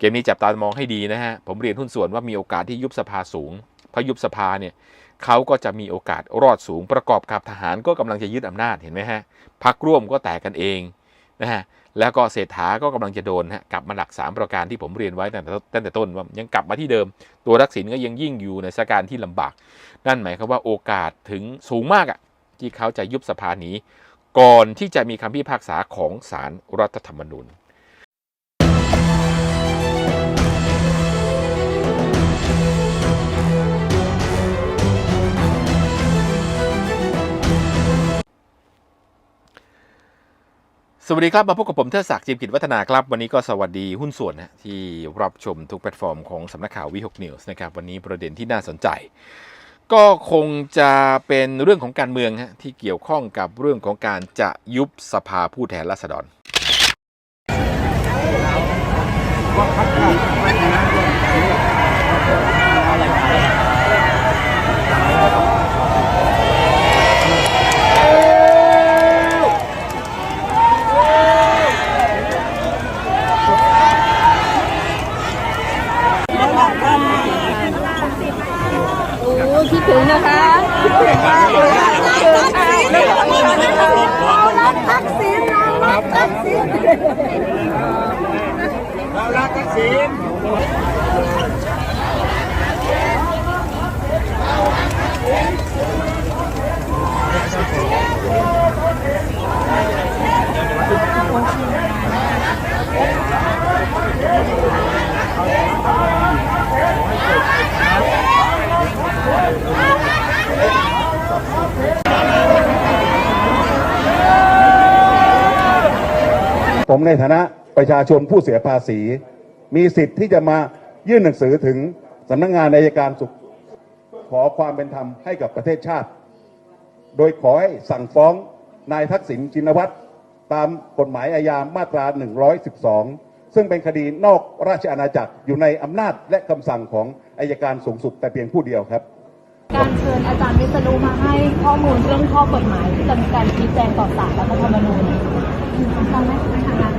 เกมนี้จับตามองให้ดีนะฮะ ผมเรียนหุ้นส่วนว่ามีโอกาสที่ยุบสภาสูง เพราะยุบสภาเนี่ยเขาก็จะมีโอกาสรอดสูง ประกอบกับทหารก็กำลังจะยึดอำนาจเห็นไหมฮะพักร่วมก็แตกกันเองนะฮะแล้วก็เศรษฐาก็กำลังจะโดนฮะกลับมาหลัก 3 ประการที่ผมเรียนไว้ตั้งแต่ตั้งแต่ต้นว่ายังกลับมาที่เดิม ตัวทักษิณก็ยังยิ่งอยู่ในสถานการณ์ที่ลำบาก นั่นหมายความว่าโอกาสถึงสูงมากอะที่เขาจะยุบสภาหนีก่อนที่จะมีคำพิพากษาของศาลรรัฐธรรมนูญ สวัสดีครับ มาพบกับผมเทดศักดิ์จิมกิจวัฒนาครับ วันนี้ก็สวัสดีหุ้นส่วนนะที่รับชมทุกแพลตฟอร์มของสำนักข่าววิหกนิวส์นะครับวันนี้ประเด็นที่น่าสนใจ ก็คงจะเป็นเรื่องของการเมืองฮะที่เกี่ยวข้องกับเรื่องของการจะยุบสภาผู้แทนราษฎร คิดถึงนะคะคิดถึงมากเลยค่ะคิดถึงค่ะทักษิณเรารักทักษิณเรารักทักษิณ ผมในฐานะประชาชนผู้เสียภาษี มีสิทธิ์ที่จะมายื่นหนังสือถึงสำนักงานอายการสุขขอความเป็นธรรมให้กับประเทศชาติ โดยขอให้สั่งฟ้องนายทักษิณชินวัตรตามกฎหมายอาญามาตรา 112 ซึ่งเป็นคดีนอกราชอาณาจักรอยู่ในอำนาจและคำสั่งของอายการสูงสุดแต่เพียงผู้เดียวครับ การเชิญอาจารย์วิษณุมาให้ข้อมูลเรื่องข้อกฎหมายที่จะมีการชี้แจงต่อศาลรัฐธรรมนูญทางไหมทางนั้น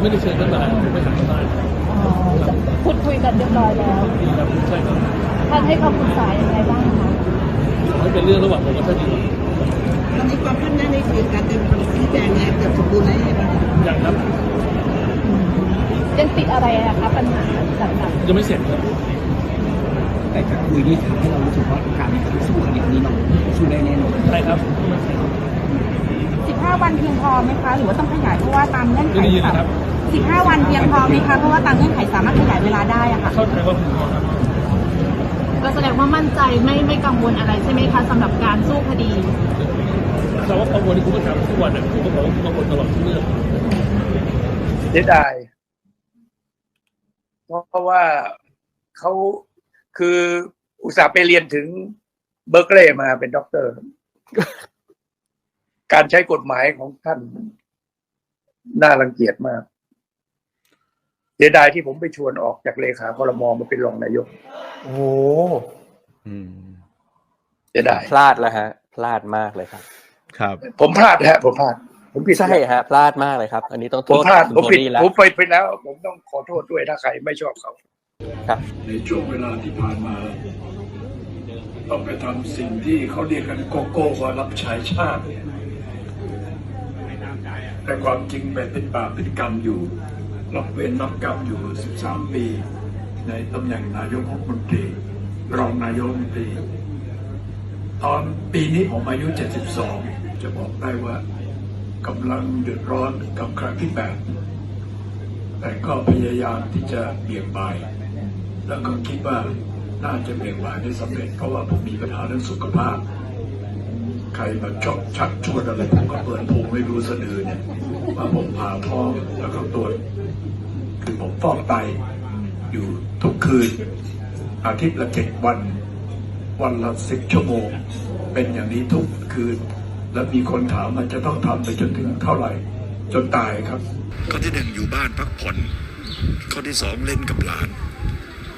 ไม่ได้เชิญท่านมาไม่ถามท่านได้อ๋อพูดคุยกันเรียบร้อยแล้วดีครับใช่ครับท่านให้คำปรึกษาอย่างไรบ้างคะขอให้เป็นเรื่องระหว่างผมกับท่านดีกว่าตอนนี้ความคืบหน้าในเรื่องการเตรียมคำชี้แจงเนี่ยเกือบสมบูรณ์แล้วใช่ไหมคะยังครับ ยังติดอะไรอะคะปัญหาหลักยังไม่เสร็จครับแต่การคุยนี่ทำให้เรารู้สึกว่าการสู้คดีนี้เราสู้ได้แน่นอนใช่ครับๆ15 วันเพียงพอไหมคะ หรือว่าต้องขยายเพราะว่าตามเงื่อนไขไม่ได้ยินนะครับ15 วันเพียงพอไหมคะ เพราะว่าตามเงื่อนไขสามารถขยายเวลาได้อะค่ะเข้าใจว่าผมขอครับก็แสดงว่ามั่นใจไม่ไม่กังวลอะไรใช่ไหมคะสำหรับการสู้คดีคำว่ากังวลที่คุณก็ถามทุกวันนะผมก็บอกว่าผมกังวลตลอดทุกเรื่องเสียดาย เพราะว่าเขาคืออุตส่าห์ไปเรียนถึงเบอร์เกลย์มาเป็นด็อกเตอร์ การใช้กฎหมายของท่าน น่ารังเกียจมากเสียดายที่ผมไปชวนออกจากเลขาคอรมอมาเป็นรองนายก โอ้โหเสียดายพลาดแล้วฮะ พลาดมากเลยครับ ครับ ผมพลาดฮะ ผมพลาด ผมผิดใช่ฮะพลาดมากเลยครับ อันนี้ต้องโทผมษพลาดคุณผมโทผิดนี่แล้วผมไปไปแล้ว ผมต้องขอโทษด้วยถ้าใครไม่ชอบเขา ครับ ในช่วงเวลาที่ผ่านมา ต้องไปทำสิ่งที่เขาเรียกกันโกโก้ว่ารับใช้ชาติแต่ความจริงเป็นเป็นบาปเป็นกรรมอยู่ รับเวรรับกรรมอยู่ 13 ปี ในตำแหน่งนายกรัฐมนตรี รองนายกรัฐมนตรี ตอนปีนี้ผมอายุ 72 จะบอกได้ว่า กำลังเดือดร้อนกับครั้งที่แปดแต่ก็พยายามที่จะเบี่ยงบาย แล้วก็คิดว่าน่าจะเบี่ยงบายได้สำเร็จ เพราะว่าผมมีปัญหาเรื่องสุขภาพ ใครมาชอบชักชวนอะไรผมก็เปิดภูมิไม่รู้สะดือเนี่ยว่าผมผ่าท้องแล้วก็ตรวจคือผมฟอกไตอยู่ทุกคืน อาทิตย์ละเจ็ดวัน วันละสิบชั่วโมง เป็นอย่างนี้ทุกคืน แล้วมีคนถามมันจะต้องทำไปจนถึงเท่าไหร่ จนตายครับ ข้อที่หนึ่งอยู่บ้านพักผ่อน ข้อที่สองเล่นกับหลาน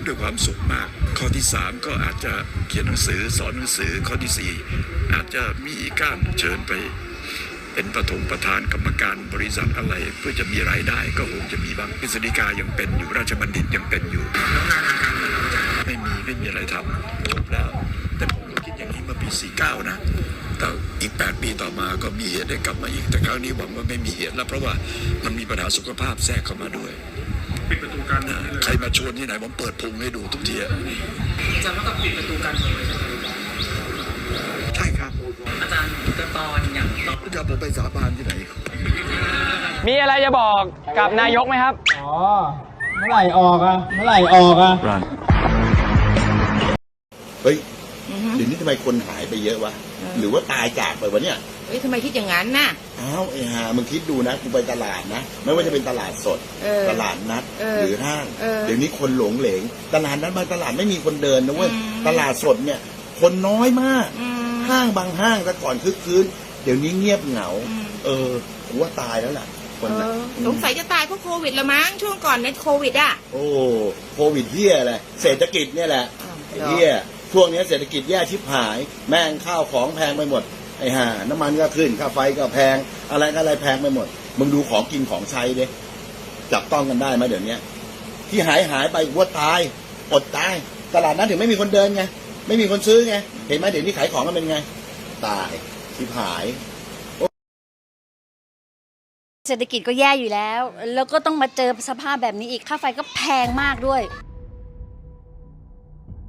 ด้วยความสุขมาก ข้อที่สามก็อาจจะเขียนหนังสือสอนหนังสือข้อที่สี่อาจจะมีการเชิญไป เป็นประธงประธานกรรมการบริษัทอะไร เพื่อจะมีรายได้ก็คงจะมีบ้างกฤษฎีกายังเป็นอยู่ราชบัณฑิตยังเป็นอยู่ไม่มีไม่มีอะไรทำจบแล้วแต่ผมก็คิดอย่างนี้เมื่อปี49นะ แต่อีก 8 ปีต่อมาก็มีเหตุได้กลับมาอีก แต่ครั้งนี้หวังว่าไม่มีเหตุแล้วเพราะว่ามันมีปัญหาสุขภาพแทรกเข้ามาด้วยปิดประตูการเมืองใครมาชวนที่ไหนผมเปิดพุงให้ดูทุกทีอะอาจารย์ว่ากับปิดประตูการเมืองเลยใช่ไหมใช่ครับ อาจารย์จะตอนอย่างตอนจะผมไปสาบานที่ไหน มีอะไรจะบอกกับนายกไหมครับ อ๋อ เมื่อไหร่ออกอะเมื่อไหร่ออกอะเฮ้ยเดี๋ยวนี้ทำไมคนหายไปเยอะวะ หรือว่าตายจากไปวะเนี่ยเฮ้ยทำไมคิดอย่างนั้นน่ะ อ้าวไอ้ห่ามึงคิดดูนะกูไปตลาดนะไม่ว่าจะเป็นตลาดสด เออ ตลาดนัด เออหรือห้างเออเดี๋ยวนี้คนหลงเหลง ตลาดนัดบางตลาดไม่มีคนเดินนะเว้ยอืม ตลาดสดเนี่ย คนน้อยมาก อืม ห้างบางห้างแต่ก่อนคึกคืนเดี๋ยวนี้เงียบเหงา อืม เออกูว่าตายแล้วล่ะ คนเอน่ะอสงสัยจะตายเพราะโควิดละมั้งช่วงก่อนในโควิดอะ โอ้โควิดเฮียอะไรเศรษฐกิจเนี่ยแหละอ้าวไอ้เฮีย ช่วงนี้เศรษฐกิจแย่ชิบหาย แม่งข้าวของแพงไปหมด ไอ้ห่าน้ำมันก็ขึ้นค่าไฟก็แพง อะไรก็อะไรแพงไปหมด มึงดูของกินของใช้เดิจับต้องกันได้ไหมเดี๋ยวนี้ที่หายหายไปวัวตาย อดตาย ตลาดนั้นถึงไม่มีคนเดินไง ไม่มีคนซื้อไง เห็นไหมเดี๋ยวนี้ขายของกันเป็นไง ตายชิบหายเศรษฐกิจก็แย่อยู่แล้ว แล้วก็ต้องมาเจอสภาพแบบนี้อีก ค่าไฟก็แพงมากด้วย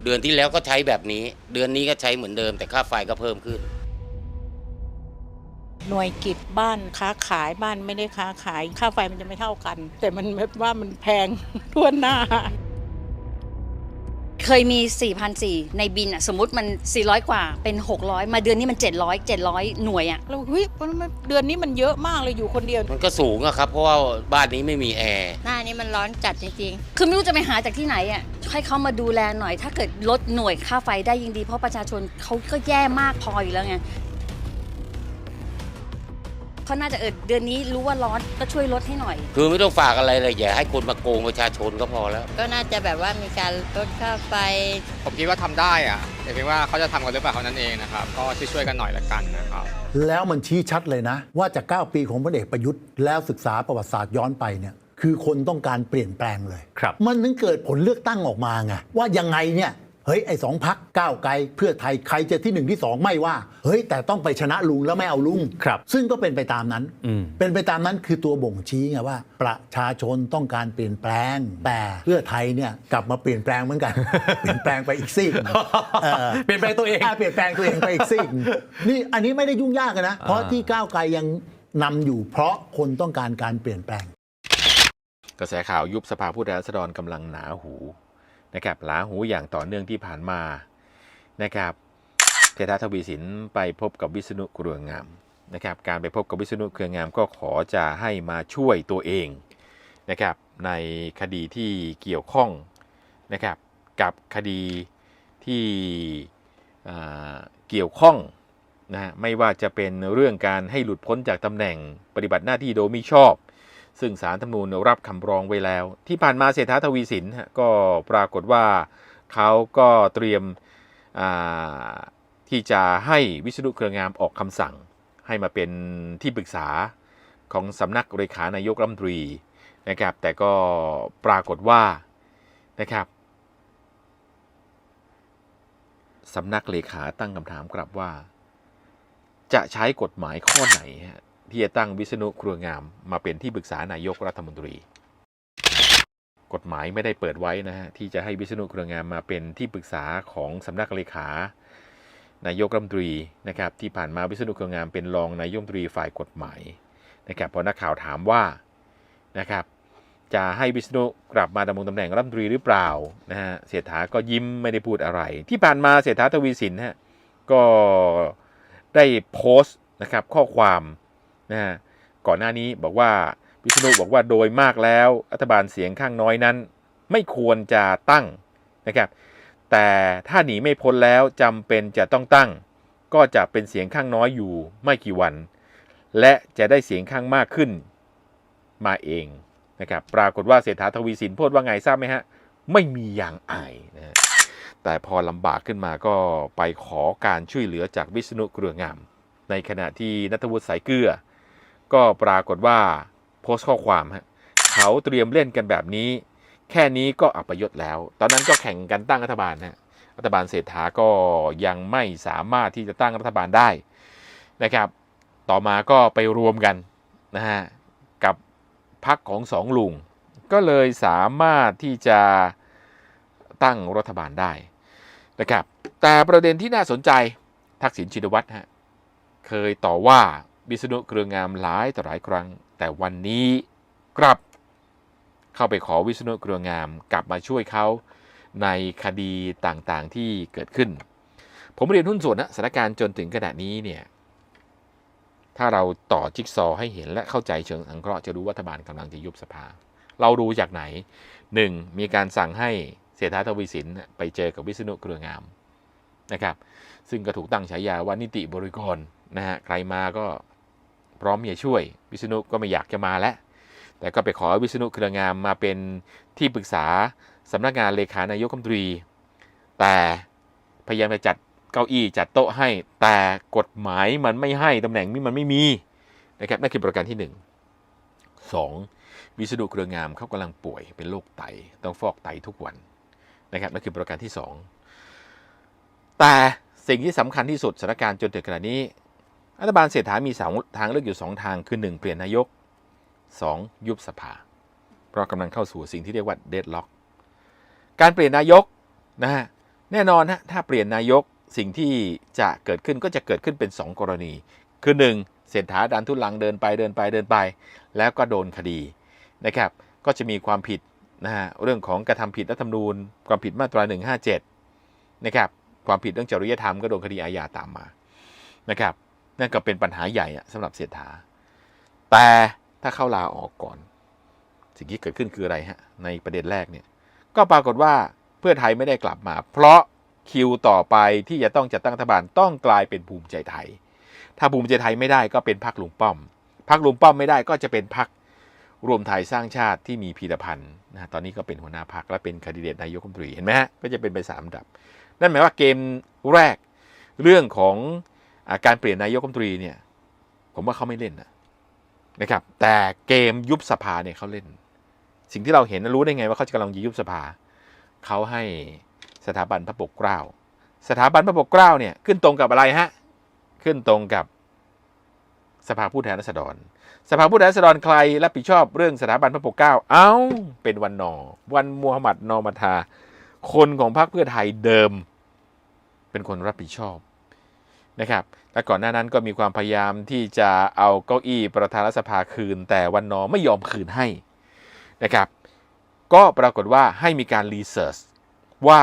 เดือนที่แล้วก็ใช้แบบนี้ เดือนนี้ก็ใช้เหมือนเดิม แต่ค่าไฟก็เพิ่มขึ้น หน่วยกิจบ้านค้าขายบ้านไม่ได้ค้าขาย ค่าไฟมันจะไม่เท่ากัน แต่มันแบบว่ามันแพงทั่วหน้า เคยมี4,400 ในบินอะสมมติมัน 400 กว่าเป็น 600 มาเดือนนี้มัน 700 700 หน่วยอะเราเฮ้ยมันเดือนนี้มันเยอะมากเลยอยู่คนเดียว มันก็สูงอะครับ เพราะว่าบ้านนี้ไม่มีแอร์หน้านี้มันร้อนจัดจริงคือไม่รู้จะไปหาจากที่ไหนอะให้เขามาดูแลหน่อย ถ้าเกิดลดหน่วยค่าไฟได้ยิ่งดี เพราะประชาชนเขาก็แย่มากพออยู่แล้วไง เขาน่าจะเออเดือนนี้รู้ว่าร้อนก็ช่วยลดให้หน่อย คือไม่ต้องฝากอะไรเลยอย่าให้คนมาโกงประชาชนก็พอแล้วๆก็น่าจะแบบว่ามีการลดค่าไฟ ผมคิดว่าทำได้อะแต่เพียงว่าเขาจะทำกันหรือเปล่าเท่านั้นเองนะครับ ก็ช่วยๆกันหน่อยละกันนะครับ แล้วมันชี้ชัดเลยนะ ว่าจาก 9 ปีของพลเอกประยุทธ์แล้วศึกษาประวัติศาสตร์ย้อนไปเนี่ยคือคนต้องการเปลี่ยนแปลงเลย ครับ มันถึงเกิดผลเลือกตั้งออกมาไงว่ายังไงเนี่ย เฮ้ยไอ้สองพักก้าวไกลเพื่อไทยใครจะที่หนึ่งที่สองไม่ว่า เฮ้ยแต่ต้องไปชนะลุงแล้วไม่เอาลุงครับ ซึ่งก็เป็นไปตามนั้น อืม เป็นไปตามนั้นคือตัวบ่งชี้ไงว่า ประชาชนต้องการเปลี่ยนแปลง แต่เพื่อไทยเนี่ยกลับมาเปลี่ยนแปลงเหมือนกัน เปลี่ยนแปลงไปอีกซีกหนึ่งออเปลี่ยนแปลงตัวเองาเปลี่ยนแปลงตัวเองไปอีกซีกหนึ่งนี่อันนี้ไม่ได้ยุ่งยากเลยนะเพราะที่ก้าวไกลยังนำอยู่ เพราะคนต้องการการเปลี่ยนแปลง กระแสข่าวยุบสภาผู้แทนราษฎรกำลังหนาหู นะครับหลาหูอย่างต่อเนื่องที่ผ่านมานะครับเทธาทวีสินไปพบกับวิษณุเครืองามนะครับ การไปพบกับวิษณุเครืองามก็ขอจะให้มาช่วยตัวเองนะครับ ในคดีที่เกี่ยวข้องนะครับ กับคดีที่เกี่ยวข้องนะฮะไม่ว่าจะเป็นเรื่องการให้หลุดพ้นจากตำแหน่งปฏิบัติหน้าที่โดยมิชอบ ซึ่งสารธรรมนูญรับคำร้องไว้แล้ว ที่ผ่านมาเศรษฐาทวีสินก็ปรากฏว่าเขาก็เตรียมที่จะให้วิษณุเครืองามออกคำสั่ง ให้มาเป็นที่ปรึกษาของสำนักเลขานายกรัฐมนตรีนะครับ แต่ก็ปรากฏว่านะครับสำนักเลขาตั้งคำถามกลับว่า จะใช้กฎหมายข้อไหน ที่จะตั้งวิษณุเครืองามมาเป็นที่ปรึกษานายกรัฐมนตรี กฎหมายไม่ได้เปิดไว้นะฮะที่จะให้วิษณุเครืองามมาเป็นที่ปรึกษาของสำนักเลขานายกรัฐมนตรีนะครับที่ผ่านมาวิษณุเครืองามเป็นรองนายกรัฐมนตรีฝ่ายกฎหมายนะครับพอนักข่าวถามว่านะครับจะให้วิษณุกลับมาดำรงตำแหน่งรัฐมนตรีหรือเปล่านะฮะเศรษฐาก็ยิ้มไม่ได้พูดอะไร ที่ผ่านมาเศรษฐาทวีสินฮะก็ได้โพสต์นะครับข้อความ นะฮะก่อนหน้านี้บอกว่าวิษณุบอกว่าโดยมากแล้วรัฐบาลเสียงข้างน้อยนั้น ไม่ควรจะตั้งนะครับแต่ถ้าหนีไม่พ้นแล้วจำเป็นจะต้องตั้ง ก็จะเป็นเสียงข้างน้อยอยู่ไม่กี่วัน และจะได้เสียงข้างมากขึ้นมาเองนะครับปรากฏว่าเศรษฐาทวีสินพูดว่าไงทราบไหมฮะไม่มีอย่างอายนะฮะแต่พอลำบากขึ้นมาก็ไปขอการช่วยเหลือจากวิษณุเครืองาม ในขณะที่นัทวุฒิสายเกลือ ก็ปรากฏว่าโพสต์ข้อความฮะเขาเตรียมเล่นกันแบบนี้ แค่นี้ก็อัปยศแล้ว ตอนนั้นก็แข่งกันตั้งรัฐบาลนะรัฐบาลเศรษฐาก็ยังไม่สามารถที่จะตั้งรัฐบาลได้นะครับ ต่อมาก็ไปรวมกันนะฮะกับพักของสองลุง ก็เลยสามารถที่จะตั้งรัฐบาลได้นะครับ แต่ประเด็นที่น่าสนใจทักษิณชินวัตรฮะเคยต่อว่า วิษณุเครืองามหลายต่อหลายครั้ง แต่วันนี้กลับเข้าไปขอวิษณุเครืองามกลับมาช่วยเขาในคดีต่างๆที่เกิดขึ้น ผมเรียนหุ้นส่วนนะสถานการณ์จนถึงขณะนี้เนี่ยถ้าเราต่อจิ๊กซอให้เห็นและเข้าใจเชิงสังเคราะห์จะรู้ว่ารัฐบาลกำลังจะยุบสภา เราดูจากไหนหนึ่งมีการสั่งให้เศรษฐาทวีสินไปเจอกับวิษณุเครืองามนะครับ ซึ่งก็ถูกตั้งฉายาว่านิติบริกรนะฮะใครมาก็ พร้อมจะช่วย วิษณุก็ไม่อยากจะมาแล้ว แต่ก็ไปขอวิษณุเครืองามมาเป็นที่ปรึกษาสำนักงานเลขานายกรัฐมนตรี แต่พยายามจะจัดเก้าอี้จัดโต๊ะให้ แต่กฎหมายมันไม่ให้ตำแหน่งนี้มันไม่มีนะครับนั่นคือประการที่หนึ่งสองวิษณุเครืองามเขากำลังป่วยเป็นโรคไตต้องฟอกไตทุกวันนะครับนั่นคือประการที่สองแต่สิ่งที่สำคัญที่สุดสถานการณ์จนถึงขณะนี้ รัฐบาลเศรษฐามีสองทางเลือกอยู่ 2 ทางคือ 1 เปลี่ยนนายก 2 ยุบสภา เพราะกำลังเข้าสู่สิ่งที่เรียกว่าเดดล็อก การเปลี่ยนนายกนะฮะแน่นอนฮะถ้าเปลี่ยนนายกสิ่งที่จะเกิดขึ้นก็จะเกิดขึ้นเป็น 2 กรณี คือ 1 เศรษฐาดันทุลังเดินไปเดินไปเดินไป แล้วก็โดนคดีนะครับก็จะมีความผิดนะฮะเรื่องของกระทำผิดรัฐธรรมนูญ ความผิดมาตรา 157นะครับความผิดเรื่องจริยธรรมก็โดนคดีอาญาตามมานะครับ นั่นก็เป็นปัญหาใหญ่สำหรับเศรษฐา แต่ถ้าเข้าลาออกก่อน สิ่งที่เกิดขึ้นคืออะไรฮะ ในประเด็นแรกเนี่ย ก็ปรากฏว่าเพื่อไทยไม่ได้กลับมา เพราะคิวต่อไปที่จะต้องจัดตั้งรัฐบาลต้องกลายเป็นภูมิใจไทย ถ้าภูมิใจไทยไม่ได้ก็เป็นพรรคลุงป้อมพรรคลุงป้อมไม่ได้ก็จะเป็นพรรครวมไทยสร้างชาติที่มีพีรพันธ์นะตอนนี้ก็เป็นหัวหน้าพรรคและเป็นคนดิเดตนายกรัฐมนตรีเห็นไหมฮะก็จะเป็นไปสามดับ นั่นหมายว่าเกมแรกเรื่องของ การเปลี่ยนนายกรัฐมนตรีเนี่ย ผมว่าเขาไม่เล่นนะนะครับ แต่เกมยุบสภาเนี่ยเขาเล่น สิ่งที่เราเห็นรู้ได้ไงว่าเขาจะกำลังยุบสภา เขาให้สถาบันพระปกเกล้า สถาบันพระปกเกล้าเนี่ยขึ้นตรงกับอะไรฮะ ขึ้นตรงกับสภาผู้แทนราษฎร สภาผู้แทนราษฎรใครรับผิดชอบเรื่องสถาบันพระปกเกล้า เอ้า เป็นวันนอ วันมูฮัมหมัดนอมาทา คนของพรรคเพื่อไทยเดิม เป็นคนรับผิดชอบ นะครับและก่อนหน้านั้นก็มีความพยายามที่จะเอาเก้าอี้ประธานรัฐสภาคืน แต่วันนอไม่ยอมคืนให้นะครับ ก็ปรากฏว่าให้มีการรีเสิร์ชว่า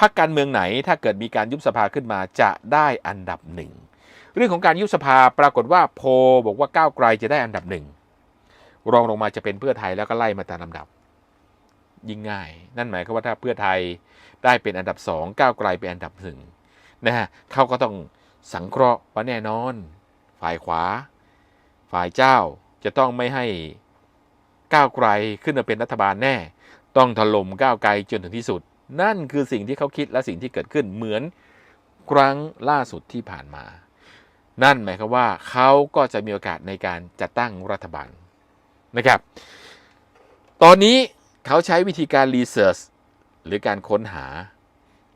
พรรคการเมืองไหนถ้าเกิดมีการยุบสภาขึ้นมาจะได้อันดับหนึ่งเรื่องของการยุบสภาปรากฏว่าโพบอกว่าก้าวไกลจะได้อันดับหนึ่งรองลงมาจะเป็นเพื่อไทยแล้วก็ไล่มาตามลำดับ ยิ่งง่าย นั่นหมายความว่าถ้าเพื่อไทยได้เป็นอันดับสองก้าวไกลเป็นอันดับหนึ่งนะฮะเขาก็ต้อง สังเคราะห์ว่าแน่นอน ฝ่ายขวา ฝ่ายเจ้าจะต้องไม่ให้ก้าวไกลขึ้นมาเป็นรัฐบาลแน่ ต้องถล่มก้าวไกลจนถึงที่สุด นั่นคือสิ่งที่เขาคิดและสิ่งที่เกิดขึ้นเหมือนครั้งล่าสุดที่ผ่านมา นั่นหมายความว่าเขาก็จะมีโอกาสในการจัดตั้งรัฐบาลนะครับ ตอนนี้เขาใช้วิธีการรีเสิร์ชหรือการค้นหา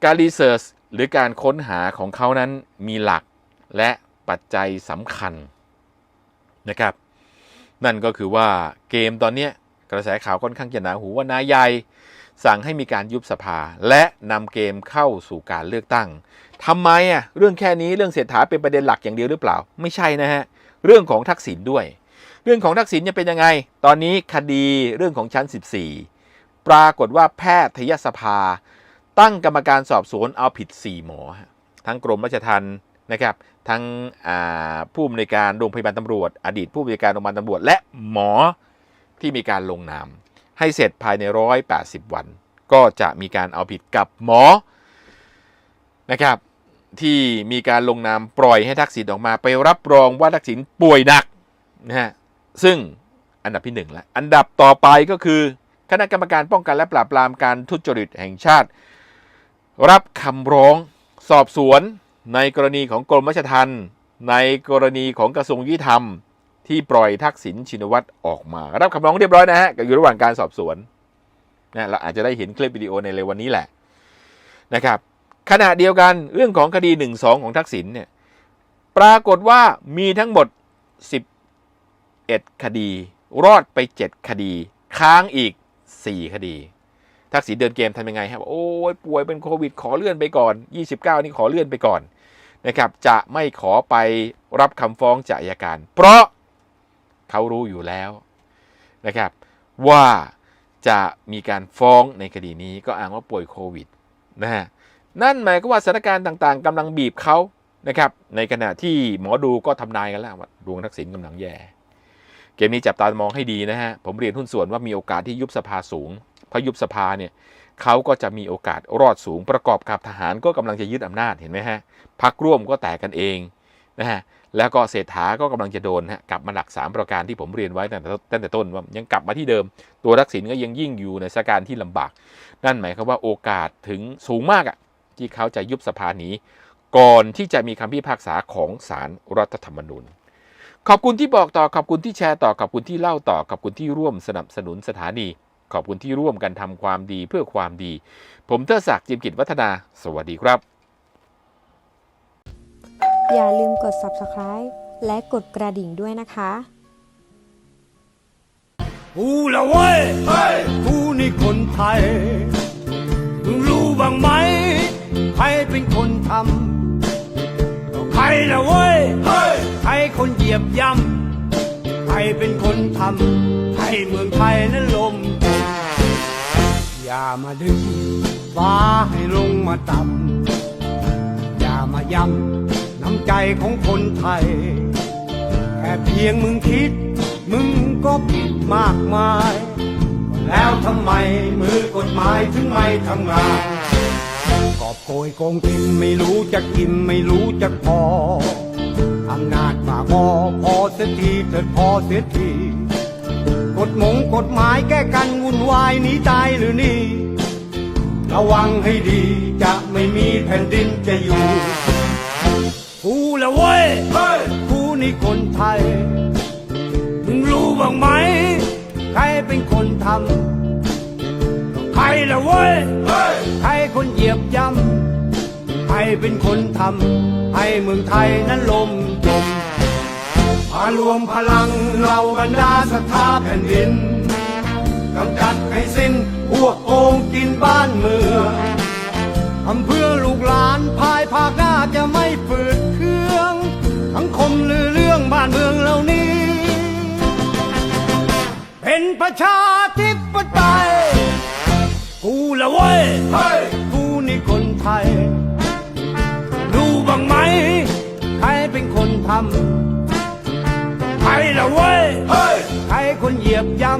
การรีเสิร์ช หรือการค้นหาของเขานั้นมีหลักและปัจจัยสำคัญนะครับ นั่นก็คือว่าเกมตอนนี้กระแสข่าวค่อนข้างจะหนาหูว่านายใหญ่สั่งให้มีการยุบสภาและนำเกมเข้าสู่การเลือกตั้งทำไมอะเรื่องแค่นี้เรื่องเศรษฐาเป็นประเด็นหลักอย่างเดียวหรือเปล่า ไม่ใช่นะฮะเรื่องของทักษิณด้วย เรื่องของทักษิณจะเป็นยังไง ตอนนี้คดีเรื่องของชั้น 14 ปรากฏว่าแพทยสภา ตั้งกรรมการสอบสวนเอาผิด 4 หมอ ทั้งกรมราชทัณฑ์นะครับ ทั้งผู้อำนวยการโรงพยาบาลตำรวจ อดีตผู้อำนวยการโรงพยาบาลตำรวจ และหมอที่มีการลงนาม ให้เสร็จภายใน 180 วัน ก็จะมีการเอาผิดกับหมอนะครับที่มีการลงนามปล่อยให้ทักษิณออกมาไปรับรองว่าทักษิณป่วยหนักนะฮะซึ่งอันดับที่หนึ่งแล้วอันดับต่อไปก็คือ คณะกรรมการป้องกันและปราบปรามการทุจริตแห่งชาติ รับคำร้องสอบสวนในกรณีของกรมราชทัณฑ์ในกรณีของกระทรวงยุติธรรม ที่ปล่อยทักษิณชินวัตรออกมา รับคำร้องเรียบร้อยนะฮะก็อยู่ระหว่างการสอบสวนนะเราอาจจะได้เห็นคลิปวิดีโอในเร็ววันนี้แหละนะครับ ขณะเดียวกันเรื่องของคดี 1 2 ของทักษิณเนี่ยปรากฏว่ามีทั้งหมด 11 คดี รอดไป 7 คดี ค้างอีก 4 คดี ทักษิณเดินเกมทำยังไงครับโอ้ยป่วยเป็นโควิดขอเลื่อนไปก่อน 29 นี่ขอเลื่อนไปก่อนนะครับจะไม่ขอไปรับคำฟ้องจากอัยการ เพราะเขารู้อยู่แล้วนะครับว่าจะมีการฟ้องในคดีนี้ก็อ้างว่าป่วยโควิดนะฮะนั่นหมายความว่าสถานการณ์ต่างๆกำลังบีบเขานะครับในขณะที่หมอดูก็ทำนายกันแล้วว่าดวงทักษิณกำลังแย่ เกมนี้จับตามองให้ดีนะฮะผมเรียนหุ้นส่วนว่ามีโอกาสที่ยุบสภาสูง พรายุบสภาเนี่ยเขาก็จะมีโอกาสรอดสูงประกอบกับทหารก็กำลังจะยึดอำนาจเห็นไหมฮะพักร่วมก็แตกกันเองนะฮะแล้วก็เศรษฐาก็กำลังจะโดนฮะกลับมาหลัก 3 ประการที่ผมเรียนไว้ตั้งแต่ตั้งแต่ต้นว่ายังกลับมาที่เดิม ตัวทักษิณก็ยังยิ่งอยู่ในสถานการณ์ที่ลำบาก นั่นหมายความว่าโอกาสถึงสูงมากอะที่เขาจะยุบสภานี้ก่อนที่จะมีคำพิพากษาของศาลรรัฐธรรมนูญ ขอบคุณที่บอกต่อขอบคุณที่แชร์ต่อขอบคุณที่เล่าต่อขอบคุณที่ร่วมสนับสนุนสถานี ขอบคุณที่ร่วมกันทำความดีเพื่อความดี ผมเทอศักดิ์จิมกิจวัฒนา สวัสดีครับ อย่าลืมกด subscribe และกดกระดิ่งด้วยนะคะกูละเว้ยกูนี่คนไทยมึงรู้บ้างไหม ใครเป็นคนทำก็ใครละเว้ยใครคนเหยียบย่ำใครเป็นคนทำให้เมืองไทยนั้นลม อย่ามาดึงฟ้าให้ลงมาต่ำอย่ามาย้ำน้ำใจของคนไทย แค่เพียงมึงคิด มึงก็ผิดมากมาย แล้วทำไมมือกฎหมายถึงไม่ทำงาน กอบโกยโกงกินไม่รู้จะกินไม่รู้จะพออำนาจปากพอพอเสียทีเถิดพอเสียที หมงกฎหมายแก้กันวุ่นวายหนีตายหรือนี่ ระวังให้ดีจะไม่มีแผ่นดินจะอยู่กูละเว้ยกูนี่คนไทย มึงรู้บ้างไหม ใครเป็นคนทำใครละเว้ยใครคนเหยียบย่ำใครเป็นคนทำให้เมืองไทยนั้นลมจมมารวมพลังเราบรรดาสถาแผ่นดินกำจัดให้สิ้นพวกโกงกินบ้านเมืองทำเพื่อลูกหลานภายภาคหน้าจะไม่ฝืดเคืองสังคมลือเรื่องบ้านเมืองเหล่านี้ เป็นประชาธิปไตยกูละเว้ยกูนี่คนไทย รู้บ้างไหม ใครเป็นคนทำ ใครละเว้ยใครคนเหยียบย่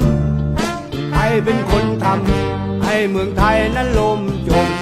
ำใครเป็นคนทำให้เมืองไทยนั้นลมจมไม่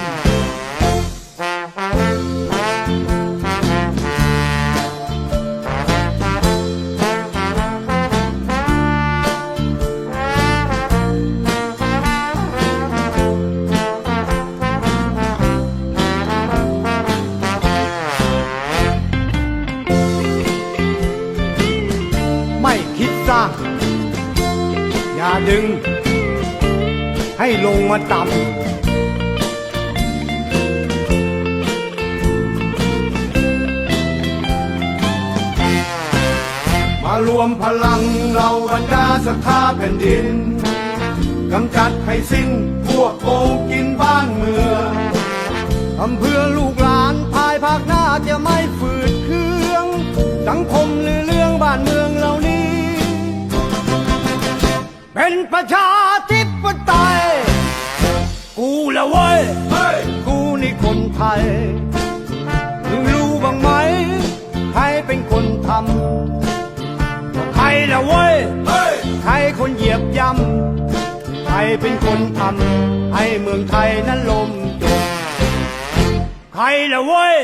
ลงมาต่ำมารวมพลังเราบรรดาสถาแผ่นดินกำจัดให้สิ้นพวกโกงกินบ้านเมืองทำเพื่อลูกหลานภายภาคหน้าจะไม่ฝืดเคือง สังคมหรือเรื่องบ้านเมืองเหล่านี้ เป็นประชา ละเว้ยกูนี่คนไทยมึงรู้บ้างไหมใครเป็นคนทำใครละเว้ยใครคนเหยียบย่ำใครเป็นคนทำให้เมืองไทยนั้นลมจมใครละเว้ย